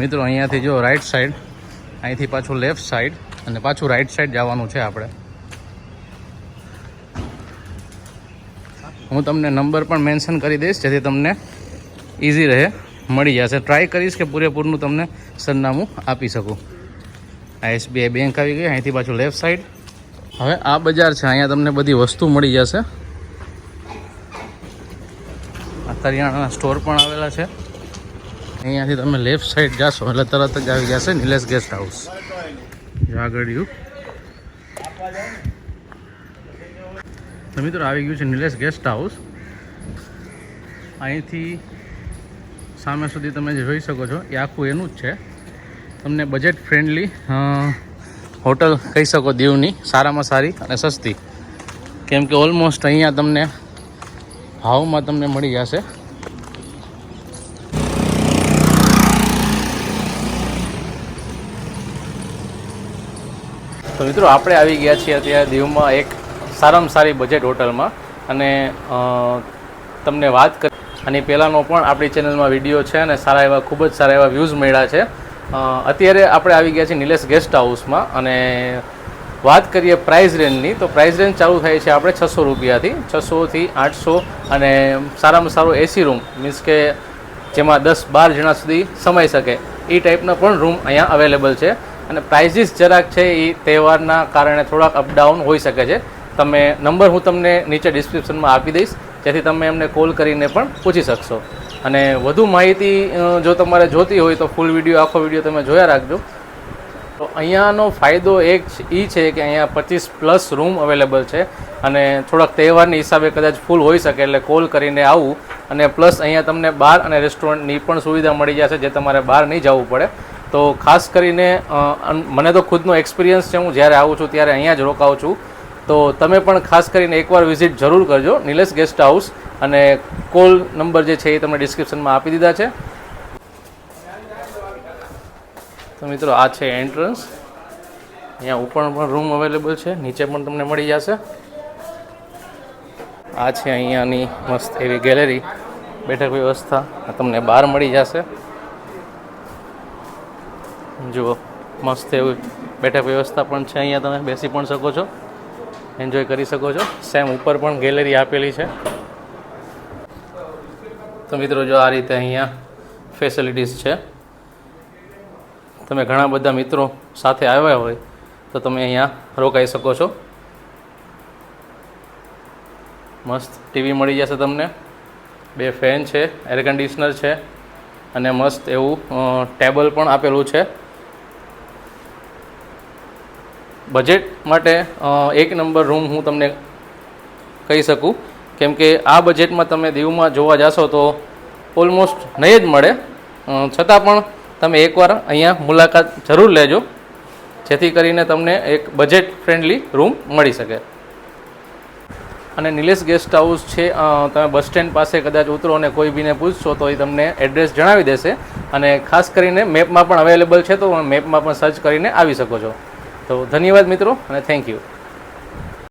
મિત્રો, અહીંયાથી જો રાઈટ સાઈડ અહીંથી પાછું લેફ્ટ સાઈડ અને પાછું રાઈટ સાઈડ જવાનું છે આપણે. હું તમને નંબર પણ મેન્શન કરી દઈશ, જેથી તમને ઇઝી રહે, મળી જશે. ટ્રાય કરીશ કે પૂરેપૂરનું તમને સરનામું આપી શકું. આ એસબીઆઈ બેંક આવી ગઈ, અહીંથી પાછું લેફ્ટ સાઈડ હવે આ બજાર છે, અહીંયા તમને બધી વસ્તુ મળી જશે. આ કરિયાણાના સ્ટોર પણ આવેલા છે. અહીંયાથી તમે લેફ્ટ સાઈડ જાશો, એટલે તરત જ આવી જશે નિલેશ ગેસ્ટ હાઉસ આગળ તો મિત્રો, આવી ગયું છે નિલેશ ગેસ્ટ હાઉસ અહીંથી સામે સુધી તમે જોઈ શકો છો, એ આખું એનું જ છે. તમને બજેટ ફ્રેન્ડલી હોટલ કહી શકો દીવની, સારામાં સારી અને સસ્તી. કેમ કે ઓલમોસ્ટ અહીંયા તમને ભાવમાં તમને મળી જશે. તો મિત્રો, આપણે આવી ગયા છીએ અત્યારે દીવમાં એક સારામાં સારી બજેટ હોટલમાં. અને તમને વાત કરી અને પહેલાંનો પણ આપણી ચેનલમાં વીડિયો છે અને સારા એવા, ખૂબ જ સારા એવા વ્યૂઝ મળ્યા છે. અત્યારે આપણે આવી ગયા છીએ નિલેશ ગેસ્ટ હાઉસમાં અને વાત કરીએ પ્રાઇસ રેન્જની તો પ્રાઇસ રેન્જ ચાલુ થાય છે આપણે છસો રૂપિયાથી. છસોથી આઠસો અને સારામાં સારો એસી રૂમ મીન્સ કે જેમાં દસ બાર જણા સુધી સમાઈ શકે. એ ટાઈપના પણ રૂમ અહીંયા અવેલેબલ છે. અને પ્રાઇઝીસ જરાક છે એ તહેવારના કારણે થોડાક અપડાઉન હોઈ શકે છે. તમે નંબર હું તમને નીચે ડિસ્ક્રિપ્શનમાં આપી દઈશ, જેથી તમે એમને કોલ કરીને પણ પૂછી શકશો. અને વધુ માહિતી જો તમારે જોતી હોય તો ફૂલ વીડિયો આખો વીડિયો તમે જોયા રાખજો. તો અહીંયાનો ફાયદો એક એ છે કે અહીંયા પચીસ પ્લસ રૂમ અવેલેબલ છે. અને થોડાક તહેવારની હિસાબે કદાચ ફૂલ હોઈ શકે એટલે કોલ કરીને આવું. અને પ્લસ અહીંયા તમને બાર અને રેસ્ટોરન્ટની પણ સુવિધા મળી જશે, જે તમારે બહાર નહીં જવું પડે. તો ખાસ કરીને મને તો ખુદનો એક્સપિરિયન્સ છે. હું જ્યારે આવું છું ત્યારે અહીંયા જ રોકાઉં છું. તો તમે પણ ખાસ કરીને એકવાર વિઝિટ જરૂર કરજો. નિલેશ ગેસ્ટ હાઉસ અને કોલ નંબર જે છે એ તમને ડિસ્ક્રિપ્શનમાં આપી દીધા છે. તો મિત્રો, આ છે એન્ટ્રન્સ અહીંયા ઉપર પણ રૂમ અવેલેબલ છે. નીચે પણ તમને મળી જશે. આ છે અહીંયાની મસ્ત એવી ગેલેરી બેઠક વ્યવસ્થા. તમને બહાર મળી જશે. જુઓ, મસ્ત એવી બેઠક વ્યવસ્થા પણ છે, અહીંયા તમે બેસી પણ શકો છો એન્જોય કરી શકો છો. સેમ ઉપર પણ ગેલેરી આપેલી છે. તો મિત્રો, જો આ રીતે અહીંયા ફેસિલિટીઝ છે. તમે ઘણા બધા મિત્રો સાથે આવ્યા હોય, તો તમે અહીંયા રોકાઈ શકો છો. મસ્ત ટીવી મળી જશે તમને. બે ફેન છે એર કન્ડિશનર છે, અને મસ્ત એવું ટેબલ પણ આપેલું છે. બજેટ માટે એક નંબર રૂમ હું તમને કહી શકું. કેમ કે આ બજેટમાં તમે દીવમાં જોવા જાશો તો ઓલમોસ્ટ નહીં જ મળે. છતાં પણ તમે એકવાર અહીંયા મુલાકાત જરૂર લેજો, જેથી કરીને તમને એક બજેટ ફ્રેન્ડલી રૂમ મળી શકે. અને નિલેશ ગેસ્ટ હાઉસ છે તમે બસ સ્ટેન્ડ પાસે કદાચ ઉતરો અને કોઈ બીને પૂછશો તો એ તમને એડ્રેસ જણાવી દેશે. અને ખાસ કરીને મેપમાં પણ અવેલેબલ છે તો મેપમાં પણ સર્ચ કરીને આવી શકો છો. તો ધન્યવાદ મિત્રો અને થેન્ક યુ